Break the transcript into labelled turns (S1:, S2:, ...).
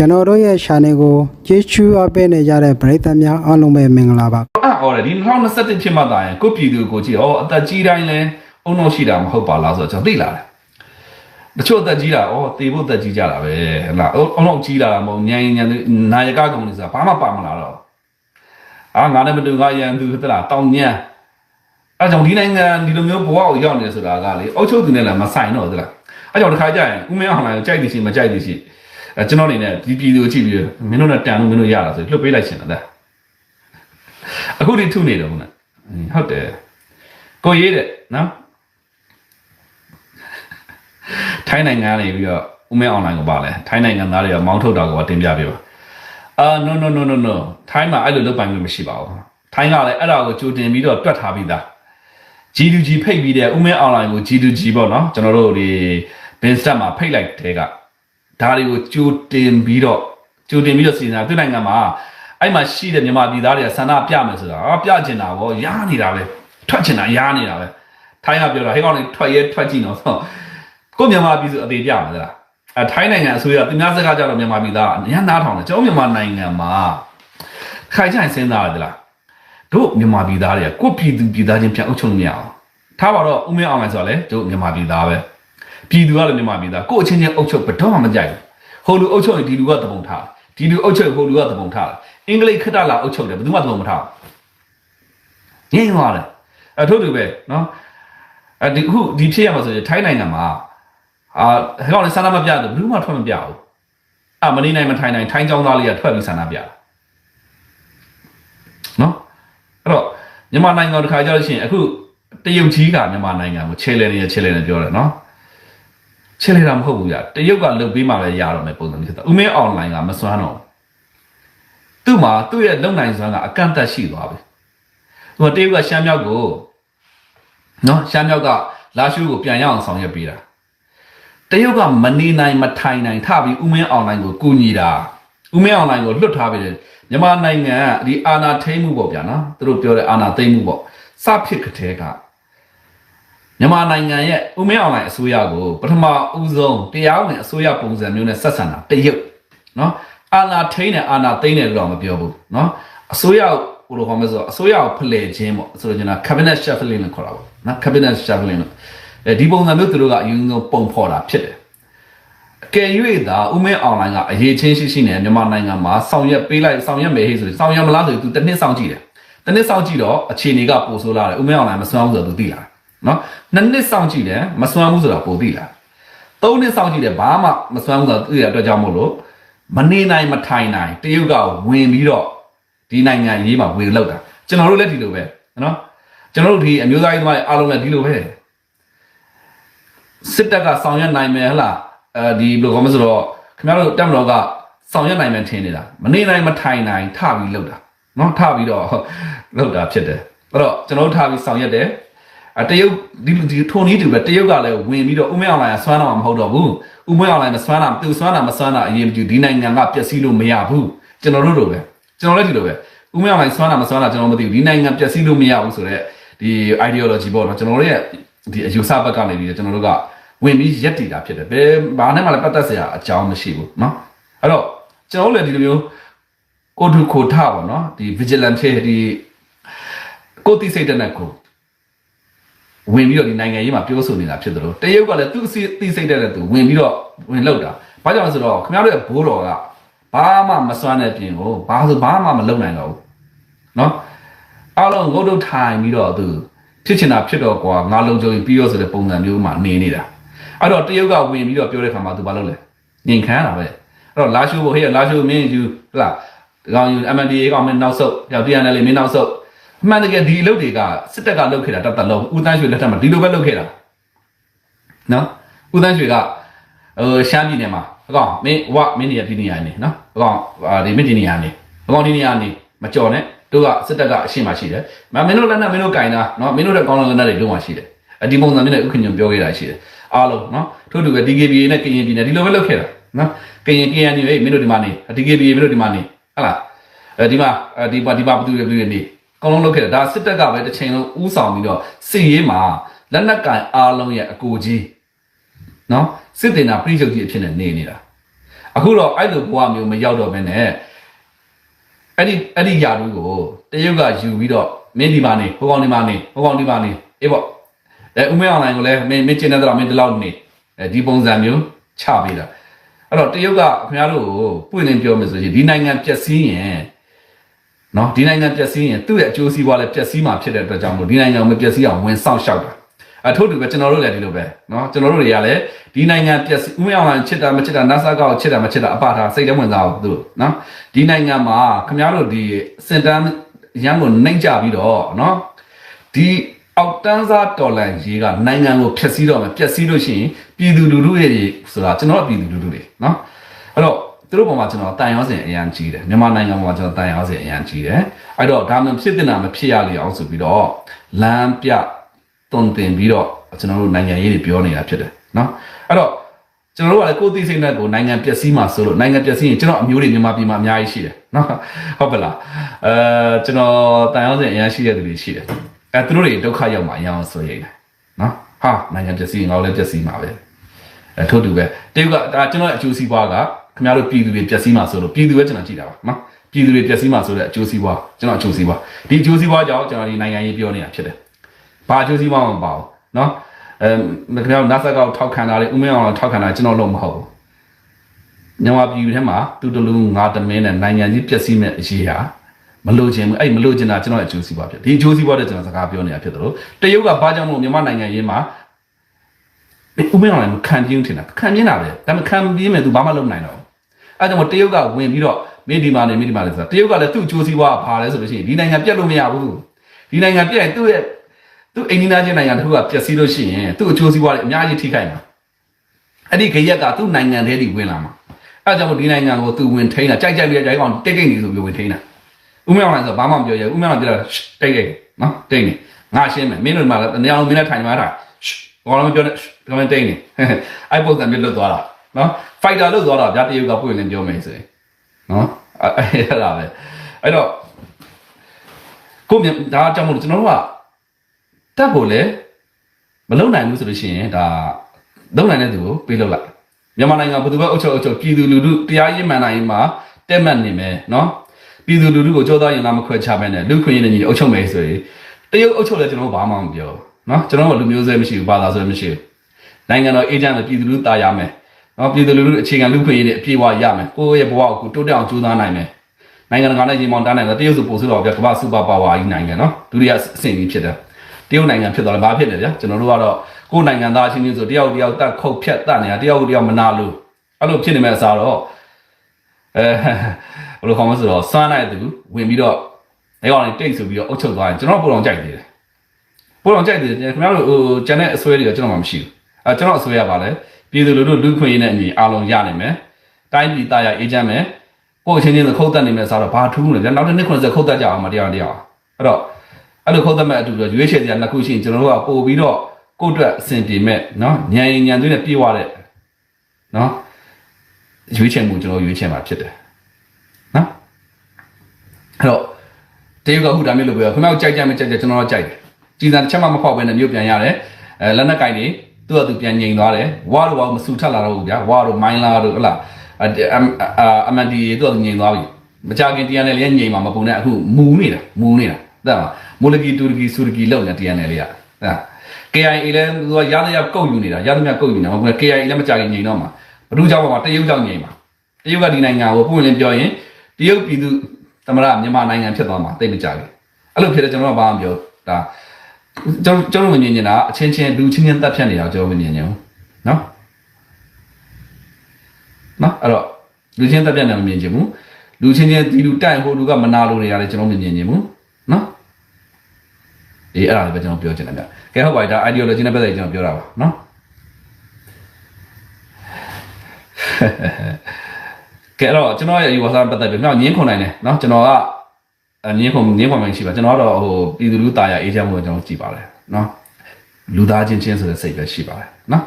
S1: ကျွန်တော်တို့ရဲ့ channel ကိုကြည့်ချူအပ်ပေးနေကြတဲ့ပရိသတ်များအားလုံးပဲမင်္ဂလာပါ
S2: အဲ့ဟောတယ်ဒီ2021ဖြစ်မှသာရင်ကိုပြည်သူကိုကြည့်ဩအသက်ကြီးတိုင်းလဲအုံတော့ရှိတာမဟုတ်ပါလားဆိုတော့ကျွန်တော်သိလာတယ်တချို့အသက်ကြီးတာဩတေဖို့အသက်ကြီးကြတာပဲဟလာအုံတော့ကြီးလာတာမဟုတ်ညံညံနာယကကောင်လေးဆိုတာဘာမှပါမလာတော့အာငါနဲ့မတူငါရန်သူသလားတောင်းညံအဲ့ကြောင့်ဒီနိုင်ငံဒီလိုမျိုးဘဝကိုရောက်နေဆိုတာကလေအုတ်ချုပ်သူနဲ့လည်းမဆိုင်တော့သလားအဲ့ကြောင့်တစ်ခါကြရင်ဦးမင်းအောင်လိုင်းကိုကြိုက်သည်ရှိမကြိုက်သည်ရှိ အဲကျွန်တော်အနေနဲ့ဒီပြည်သူကိုကြည့်ပြီးမင်းတို့နဲ့တန်လို့မင်းတို့ရတာဆိုလွတ်ပေးလိုက်ရှင်လားအခုဒီထုနေတော့ဟုတ်လားဟုတ်တယ်ကိုရေးတဲ့နော်ထိုင်းနိုင်ငံနေပြီးတော့ဦးမဲအွန်လိုင်းကိုပါလဲထိုင်းနိုင်ငံသားတွေကမောင်းထုတ်တာကိုတင်ပြပြပါအာ no no no no no ထိုင်းမှာအဲ့လိုလုပ်ပိုင်ခွင့်မရှိပါဘူးထိုင်းကလည်းအဲ့ဒါကိုကြိုတင်ပြီးတော့တွက်ထားပြီးသား G2G ဖိတ်ပြီးတဲ့ဦးမဲအွန်လိုင်းကို G2G ပေါ့နော်ကျွန်တော်တို့ဒီ Binstat မှာဖိတ်လိုက်တဲ့က ဒါတွေကိုကြိုတင်ပြီးတော့ကြိုတင်ပြီးတော့စီစဉ်တာသူ့နိုင်ငံမှာအဲ့မှာရှိတဲ့မြန်မာပြည်သားတွေကဆန္ဒပြမယ်ဆိုတာအာပြချင်တာဗောရားနေတာပဲထွက်ချင်တာရားနေတာပဲထိုင်းကပြောတာဟဲ့ကောင်လေးထွက်ရဲထွက်ကြည့်တော့ဆိုကိုယ့်မြန်မာပြည်သူအသေးပြမှာလားအဲထိုင်းနိုင်ငံအစိုးရသူများစကားကြတော့မြန်မာပြည်သားအများနားထောင်တယ်ကျွန်တော်မြန်မာနိုင်ငံမှာခိုင်ချိုင်စဉ်းစားရတယ်လားတို့မြန်မာပြည်သားတွေကကိုယ့်ပြည်သူပြည်သားချင်းပြန်အုပ်ချုပ်လို့မရအောင်ထားပါတော့ဦးမင်းအောင်လိုက်ဆိုတော့လေတို့မြန်မာပြည်သားပဲ ပြည်သူကလည်းမြန်မာပြည်သားကိုအချင်းချင်းအုပ်ချုပ်ဘယ်တော့မှမကြိုက်ဘူးဟိုလူအုပ်ချုပ်ရင်ဒီလူကသဘုံထားဒီလူအုပ်ချုပ်ဟိုလူကသဘုံထားအင်္ဂလိပ်ခက်တာလာအုပ်ချုပ်တယ်ဘယ်သူမှသဘုံမထားဘူးငြင်းသွားတယ်အထုတ်တူပဲနော်အဲဒီအခုဒီဖြစ်ရမှာဆိုရင်ထိုင်းနိုင်ငံမှာအာဟောင်းလည်းဆန္ဒမပြတော့ဘူးမှထွက်မပြဘူးအာမနေနိုင်မထိုင်နိုင်ထိုင်းចောင်းသားလေးကထွက်ပြီးဆန္ဒပြတာနော်အဲ့တော့မြန်မာနိုင်ငံတခါကြလို့ရှိရင်အခုတရုတ်ကြီးကမြန်မာနိုင်ငံကိုခြေလဲနေခြေလဲနေပြောတယ်နော် ခြေလဲတာမဟုတ်ဘူးကြာတရုတ်ကလုတ်ပေးမှလည်းရတော့မယ်ပုံစံမျိုးဖြစ်တာဥမင်းအွန်လိုင်းကမစွမ်းတော့ဘူးသူ့မှာသူ့ရဲ့လုံနိုင်စွမ်းကအကန့်အသတ်ရှိသွားပြီသူကတရုတ်ကရှမ်းမြောက်ကိုနော်ရှမ်းမြောက်ကလာရှုကိုပြန်ရအောင်ဆောင်ရွက်ပေးတာတရုတ်ကမနေနိုင်မထိုင်နိုင်ထပြီးဥမင်းအွန်လိုင်းကိုကူညီတာဥမင်းအွန်လိုင်းကိုလွတ်ထားပေးတယ်မြန်မာနိုင်ငံကဒီအာဏာထိန်းမှုပေါ့ဗျာနော်သူတို့ပြောတဲ့အာဏာသိမ်းမှုပေါ့စဖြစ်ကတဲ့က မြန်မာနိုင်ငံရဲ့ဥမင်းအွန်လိုင်းအစိုးရကိုပထမဦးဆုံးတရားဝင်အစိုးရပုံစံမျိုးနဲ့ဆက်ဆံတာတရုတ်နော်အာဏာထိန်းတယ်အာဏာသိမ်းတယ်လို့တော့မပြောဘူးနော်အစိုးရကိုဘယ်လိုခေါ်မလဲဆိုတော့အစိုးရကိုဖလှယ်ခြင်းပေါ့ဆိုတော့ကျွန်တော် cabinet shuffling လို့ခေါ်တာပေါ့နော် cabinet shuffling လို့အဲဒီပုံစံမျိုးသူတို့ကအရင်ဆုံးပုံဖော်တာဖြစ်တယ်ကယ်၍သာဥမဲအွန်လိုင်းကအရေးချင်းရှိရှိနဲ့မြန်မာနိုင်ငံမှာဆောင်ရွက်ပေးလိုက်ဆောင်ရွက်မယ်ဟေ့ဆိုရင်ဆောင်ရွက်မလားဆိုရင် तू တစ်နှစ်ဆောင်ကြည့်တယ်တစ်နှစ်ဆောင်ကြည့်တော့အခြေအနေကပိုဆိုးလာတယ်ဥမဲအွန်လိုင်းမစွမ်းဘူးဆိုတော့ तू သိလာတယ် နော်နှစ်နှစ်စောင့်ကြည့်တယ်မစွမ်းဘူးဆိုတော့ပိုသိလားသုံးနှစ်စောင့်ကြည့်တယ်ဘာမှမစွမ်းဘူးဆိုတော့သိရတဲ့အတွက်ကြောင့်မို့လို့မနေနိုင်မထိုင်နိုင်တရုတ်ကဝင်ပြီးတော့ဒီနိုင်ငံရေးမှာဝင်လောက်တာကျွန်တော်တို့လည်းဒီလိုပဲနော်ကျွန်တော်တို့ဒီအမျိုးသားရေးသမားတွေအားလုံးလည်းဒီလိုပဲစစ်တပ်ကဆောင်ရွက်နိုင်မယ်ဟလားအဲဒီဘယ်လိုကောမဆိုတော့ခင်ဗျားတို့တပ်မတော်ကဆောင်ရွက်နိုင်မယ်ထင်နေတာမနေနိုင်မထိုင်နိုင်ထပြီးလောက်တာနော်ထပြီးတော့လောက်တာဖြစ်တယ်အဲ့တော့ကျွန်တော်တို့ထပြီးဆောင်ရွက်တယ် အတရုတ်ဒီဒီထုံနည်းတူပဲတရုတ်ကလည်းဝင်ပြီးတော့ဥမဲအောင်လိုင်းကဆွမ်းတော့မှာမဟုတ်တော့ဘူးဥမဲအောင်လိုင်းမဆွမ်းတာသူဆွမ်းတာမဆွမ်းတာအရင်ဒီနိုင်ငံကပျက်စီးလို့မရဘူးကျွန်တော်တို့လိုပဲကျွန်တော်လည်းဒီလိုပဲဥမဲအောင်လိုင်းဆွမ်းတာမဆွမ်းတာကျွန်တော်မသိဘူးဒီနိုင်ငံပျက်စီးလို့မရဘူးဆိုတော့ဒီ ideology ပေါ့နော်ကျွန်တော်တို့ရဲ့ဒီအယူဆဘက်ကနေပြီးတော့ကျွန်တော်တို့က ဝင်ပြီးရက်တည်တာဖြစ်တယ်ဘယ်ဘာနဲ့မှလည်းပတ်သက်စရာအကြောင်းမရှိဘူးเนาะအဲ့တော့ကျွန်တော်တို့လည်းဒီလိုမျိုးကိုထုခိုထပါเนาะဒီ vigilante ဒီကိုတိစိတ်တဲ့နဲ့ကို ဝင်ပြီးတော့ဒီနိုင်ငံရေးမှာပြောဆိုနေတာဖြစ်တယ်လို့တရုတ်ကလည်းသူ့အသိစိတ်တဲ့နဲ့သူဝင်ပြီးတော့ဝင်လောက်တာဘာကြောင့်လဲဆိုတော့ခင်ဗျားတို့ရဲ့ဘိုးတော်ကဘာမှမစွမ်းတဲ့ပြင်ကိုဘာဆိုဘာမှမလုပ်နိုင်တော့ဘူးเนาะအားလုံးငုတ်တုတ်ထိုင်ပြီးတော့သူဖြစ်ချင်တာဖြစ်တော့ကွာငါလုံခြုံပြီးရောဆိုတဲ့ပုံစံမျိုးမှာနေနေတာ အဲ့တော့တရုတ်ကဝင်ပြီးတော့ပြောတဲ့ခါမှာသူဘာလုပ်လဲညင်ခံရတာပဲအဲ့တော့လာရှုဖို့ဟေ့လာရှုမင်းယူဟလားဒီကောင်ယူ MNDA ကောင်မင်းနောက်ဆုတ်ပြောက်တရားနဲ့လေမင်းနောက်ဆုတ်အ မှန်တကယ်ဒီအလုပ်တွေကစစ်တပ်ကလုပ်ခဲ့တာတတ်တလုံးဦးတန်းရွှေလက်ထက်မှာဒီလိုပဲလုပ်ခဲ့တာနော်ဦးတန်းရွှေကဟိုရှမ်းပြည်နယ်မှာအကောင်မင်းဝမင်းနေရဒီနေရာနေနော်အကောင်ဒီမင်းဒီနေရာနေအကောင်ဒီနေရာနေမကြော်နဲ့တို့ကစစ်တပ်ကအရှင်းမှရှိတယ်မမင်းတို့လက်နဲ့မင်းတို့ကင်တာနော်မင်းတို့တဲ့ကောင်းတဲ့လက်နဲ့တွေလုံးဝရှိတယ်အဒီပုံစံမျိုးနဲ့ဥက္ကညွန်ပြောခဲ့တာရှိတယ်အားလုံးနော်ထို့တူပဲ DKBA နဲ့ကရင်ပြည်နယ်ဒီလိုပဲလုပ်ခဲ့တာနော်ကရင် KNU ဟေးမင်းတို့ဒီမှာနေ DKBA မင်းတို့ဒီမှာနေဟလားအဲဒီမှာဒီပါဒီပါဘသူတွေဘသူတွေနေ အကုန်လုံးလုပ်ခဲ့တာဒါစစ်တပ်ကပဲတစ်ချိန်လုံးဥဆောင်ပြီးတော့စစ်ရေးမှာလက်နက်ကင်အားလုံးရဲ့အကိုကြီးနော်စစ်တင်တာပြိချုပ်ကြီးအဖြစ်နဲ့နေနေတာအခုတော့အဲ့လိုဘဝမျိုးမရောက်တော့ဘဲနဲ့အဲ့ဒီအဲ့ဒီယာတို့ကိုတရုတ်ကယူပြီးတော့မင်းဒီမှာနေဟိုကောင်ဒီမှာနေဟိုကောင်ဒီမှာနေအေးပေါ့အဲဦးမင်းအွန်လိုင်းကိုလည်းမင်းမင်းကျင်တဲ့တော့မင်းဒီလောက်နေအဲဒီပုံစံမျိုးချပေးတာအဲ့တော့တရုတ်ကခင်ဗျားတို့ကိုပွင့်လင်းပြောမယ်ဆိုရင်ဒီနိုင်ငံပျက်စီးရင် နော်ဒီနိုင်ငံပျက်စီးရင်သူ့ရဲ့အကျိုးစီးပွားလည်းပျက်စီးမှာဖြစ်တဲ့အတွက်ကြောင့်မို့ဒီနိုင်ငံကိုမပျက်စီးအောင်ဝင်ဆောင်ရှောက်တာအထို့တူပဲကျွန်တော်တို့လည်းဒီလိုပဲနော်ကျွန်တော်တို့တွေကလည်းဒီနိုင်ငံပျက်စီးဥမအောင်ချစ်တာမချစ်တာ NASA ကောက်ချစ်တာမချစ်တာအပါထားစိတ်ထဲဝင်စားအောင်သူတို့နော်ဒီနိုင်ငံမှာခင်ဗျားတို့ဒီစင်တန်းရန်ကိုနှိမ့်ကြပြီးတော့နော်ဒီအောက်တန်းစားတော်လန်ရေးကနိုင်ငံကိုဖျက်ဆီးတော့မယ်ပျက်စီးလို့ရှိရင်ပြည်သူလူထုရဲ့ဆိုတာကျွန်တော်ပြည်သူလူထုတွေနော်အဲ့တော့ သူတို့ပေါ်မှာကျွန်တော်တန်ရောစင်အရန်ကြီးတယ်မြန်မာနိုင်ငံပေါ်မှာကျွန်တော်တန်ရောစင်အရန်ကြီးတယ်အဲ့တော့ဒါမှဖြစ်တဲ့နာမဖြစ်ရလေအောင်ဆိုပြီးတော့လမ်းပြတွန်တင်ပြီးတော့ကျွန်တော်တို့နိုင်ငံရေးတွေပြောနေတာဖြစ်တယ်နော်အဲ့တော့ကျွန်တော်တို့ကလည်းကိုယ်သိစိတ်နဲ့ကိုနိုင်ငံပျက်စီးမှာဆိုလို့နိုင်ငံပျက်စီးရင်ကျွန်တော်အမျိုးတွေမြန်မာပြည်မှာအများကြီးရှိတယ်နော်ဟုတ်ပါလားအဲကျွန်တော်တန်ရောစင်အရန်ရှိတဲ့သူတွေရှိတယ်အဲသူတို့တွေဒုက္ခရောက်မှာအရန်ဆိုရိတ်တယ်နော်ဟာနိုင်ငံပျက်စီးရင်ငါတို့လည်းပျက်စီးမှာပဲအဲထို့တူပဲတရုတ်ကဒါကျွန်တော်ရဲ့အကျိုးစီးပွားက ခင်ဗျားတို့ပြည်သူတွေပျက်စီးမှာဆိုလို့ပြည်သူပဲကျွန်တော်ကြည့်တာပါနော်ပြည်သူတွေပျက်စီးမှာဆိုတဲ့အကျိုးစီးပွားကျွန်တော်အကျိုးစီးပွားဒီအကျိုးစီးပွားကြောင့်ကျွန်တော်ဒီနိုင်ငံရေးပြောနေတာဖြစ်တယ်ဘာအကျိုးစီးပွားမှမပါဘူးနော်အဲခင်ဗျားတို့ NASA ကောက်ထောက်ခံတာလေဦးမင်းအောင်ထောက်ခံတာကျွန်တော်လုံးမဟုတ်ဘူးမြန်မာပြည်ထဲမှာတူတူလူငါတမင်းနဲ့နိုင်ငံကြီးပျက်စီးမဲ့အရေးဟာမလို့ခြင်းဘူးအဲ့မလို့ခြင်းတာကျွန်တော်ရဲ့အကျိုးစီးပွားဖြစ်ဒီအကျိုးစီးပွားတဲ့ကျွန်တော်စကားပြောနေတာဖြစ်တယ်လို့တရုတ်ကဘာကြောင့်မို့မြန်မာနိုင်ငံရေးမှာဦးမင်းအောင်လည်းခံပြင်းထင်တာခံပြင်းတာပဲဒါပေမဲ့ခံပြင်းမယ်သူဘာမှလုပ်နိုင်တော့ဘူး အဲဒါကြောင့်တရုတ်ကဝင်ပြီးတော့မင်းဒီမှာနေမင်းဒီမှာနေဆိုတာတရုတ်ကလည်းသူ့အကျိုးစီးပွားဘာလဲဆိုလို့ရှိရင်ဒီနိုင်ငံပြတ်လို့မရဘူးဒီနိုင်ငံပြတ်ရင်သူ့ရဲ့သူ့အိန္ဒိယချင်းနိုင်ငံတစ်ခုကပျက်စီးလို့ရှိရင်သူ့အကျိုးစီးပွားတွေအများကြီးထိခိုက်မှာအဲ့ဒီခရက်ကသူ့နိုင်ငံထဲထိဝင်လာမှာအဲဒါကြောင့်ဒီနိုင်ငံကိုသူဝင်ထိန်းတာကြိုက်ကြိုက်ပြီးကြိုက်ကောင်တိတ်တိတ်နေဆိုပြီးဝင်ထိန်းတာဦးမင်းအောင်လည်းဆိုဘာမှမပြောရဘူးဦးမင်းအောင်ပြောတာတိတ်တိတ်နော်တိတ်နေငါရှင်းမယ်မင်းတို့မှလည်းနေရာလုံးမင်းနဲ့ထိုင်မှာတာဘာလို့မပြောနဲ့ကမန်တိန်နေအဲ့ပုံစံမျိုးလွတ်သွားတာ နော်ဖိုက်တာလွတ်သွားတာဗျာတရုတ်ကပွင့်လင်းပြောမယ်ဆိုရင်နော်အဲ့အဲ့ဒါပဲအဲ့တော့ကိုမြဒါကြောင့်မို့ကျွန်တော်တို့ကတက်ကိုလည်းမလုံနိုင်ဘူးဆိုလို့ရှိရင်ဒါလုံနိုင်တဲ့သူကိုပေးလို့လိုက်မြန်မာနိုင်ငံဘယ်သူပဲအုပ်ချုပ်အုပ်ချုပ်ပြည်သူလူထုတရားရေးမှန်နိုင်မှာတက်မှတ်နေမယ်နော်ပြည်သူလူထုကိုကြောသားရင်လာမခွဲချပဲနဲ့လူခွင့်ရည်နဲ့ညီအုပ်ချုပ်မယ်ဆိုရင်တရုတ်အုပ်ချုပ်လဲကျွန်တော်ဘာမှမပြောနော်ကျွန်တော်တို့လူမျိုးဆွဲမရှိဘူးဘာသာဆွဲမရှိဘူးနိုင်ငံတော်အေဂျင့်နဲ့ပြည်သူလူထုတာရမယ် နော်ပြည်သူလူထုအခြေခံလူခွင့်ရည်နဲ့အပြည့်အဝရမယ်ကိုယ့်ရဲ့ဘဝကိုတိုးတက်အောင်ကြိုးစားနိုင်မယ်နိုင်ငံတကာနဲ့ရင်မောင်တန်းနိုင်တယ်တရုတ်ဆိုပို့ဆိုတော့ဗျာကမ္ဘာစူပါပါဝါကြီးနိုင်ငံနော်ဒုတိယအဆင့်ကြီးဖြစ်တယ်တရုတ်နိုင်ငံဖြစ်သွားတယ်ဘာဖြစ်လဲဗျာကျွန်တော်တို့ကတော့ကိုယ်နိုင်ငံသားချင်းချင်းဆိုတယောက်တယောက်တက်ခုတ်ဖြတ်တက်နေတာတယောက်တယောက်မနာလို့အဲ့လိုဖြစ်နေမဲ့အစားတော့အဲဘယ်လိုခေါ်မလဲဆိုတော့စွမ်းနိုင်သူဝင်ပြီးတော့အဲကောင်လေးတိတ်ဆိုပြီးတော့အုပ်ချုပ်သွားရင်ကျွန်တော်ပုံအောင်ကြိုက်သေးတယ်ပုံအောင်ကြိုက်သေးတယ်ခင်ဗျားတို့ဟိုကျန်တဲ့အစွဲတွေကကျွန်တော်မှမရှိဘူး အဲကျွန်တော်အစွဲရပါလဲပြည်သူလူထုလူခွင့်ရေးနဲ့အညီအားလုံးရနိုင်မယ်တိုင်းပြည်သားရအေဂျင့်မယ်ကိုယ်ချင်းချင်းခုတ်တက်နေမယ်ဆိုတော့ဘာထူးမလဲနောက်တစ်နှစ်90ခုတ်တက်ကြအောင်မတရားတရားအဲ့တော့အဲ့လိုခုတ်တက်မဲ့အတူတူရွေးချယ်တရားနှစ်ခုရှိရင်ကျွန်တော်တို့ကပို့ပြီးတော့ကိုယ့်အတွက်အဆင်ပြေမဲ့နော်ညံရင်ညံသွေးနဲ့ပြေးသွားတဲ့နော်ရွေးချယ်မှုကျွန်တော်ရွေးချယ်မှာဖြစ်တယ်နော်အဲ့တော့တရုတ်ကအခုဒါမျိုးလုပ်ပြီးတော့ခင်ဗျားတို့ကြိုက်ကြမကြိုက်ကြကျွန်တော်တို့ကြိုက်တယ်ကြည်စံတစ်ချက်မှမဖောက်ဘဲနဲ့မြို့ပြန်ရတယ်အဲလက်နက်ကင်တွေ သူ့အတူပြန်ငြိမ်သွားတယ်ဝါတို့ဘာမဆူထက်လာတော့ဘူးဗျာဝါတို့မိုင်းလာတို့ဟလာအမန်ဒီသူ့အတူငြိမ်သွားပြီမကြခင်တရားနယ်လေးငြိမ်မှာမပုံနဲ့အခုမူနေတာမူနေတာတဲ့မှာမိုလကီတူရကီဆူရကီလောက်နေတရားနယ်လေးကအဲ KIA လည်းသူကရသရကုတ်ယူနေတာရသမျှကုတ်ယူနေတာမဟုတ်ဘူး KIA လည်းမကြခင်ငြိမ်တော့မှာဘ누구ကြောင့်မှာတရုတ်ကြောင့်ငြိမ်မှာတရုတ်ကဒီနိုင်ငံကိုပုံလင်းပြောရင်တရုတ်ပြည်သူသမရမြန်မာနိုင်ငံဖြစ်သွားမှာတိတ်မကြခင်အဲ့လိုဖြစ်တဲ့ကျွန်တော်ကဘာမှမပြောဒါ ကျွန်တော်ကျွန်တော်မမြင်နေတာအချင်းချင်းလူချင်းချင်းတက်ဖြတ်နေတာကျွန်တော်မမြင်ညဘူးနော်နော်အဲ့တော့လူချင်းတက်ဖြတ်နေမမြင်ချင်ဘူးလူချင်းချင်းဒီလူတိုင်ဟိုလူကမနာလို့နေရတယ်ကျွန်တော်မမြင်ချင်ဘူးနော်အေးအဲ့ဒါလည်းပဲကျွန်တော်ပြောချင်တယ်ဗျကဲဟုတ်ပါပြီဒါ ideology နဲ့ပတ်သက်ပြီးကျွန်တော်ပြောတာပါနော်ကဲအဲ့တော့ကျွန်တော်ရဲ့ဒီဝါစာပတ်သက်ပြီးတော့ညင်းခွန်နိုင်တယ်နော်ကျွန်တော်က အငင်းခုံငင်းခွန်မှရှိပါကျွန်တော်ကတော့ဟိုပြည်သူလူသားရအေးချမ်းမှုကိုကျွန်တော်ကြည်ပါတယ်နော်လူသားချင်းချင်းဆိုတဲ့စိတ်ပဲရှိပါတယ်နော်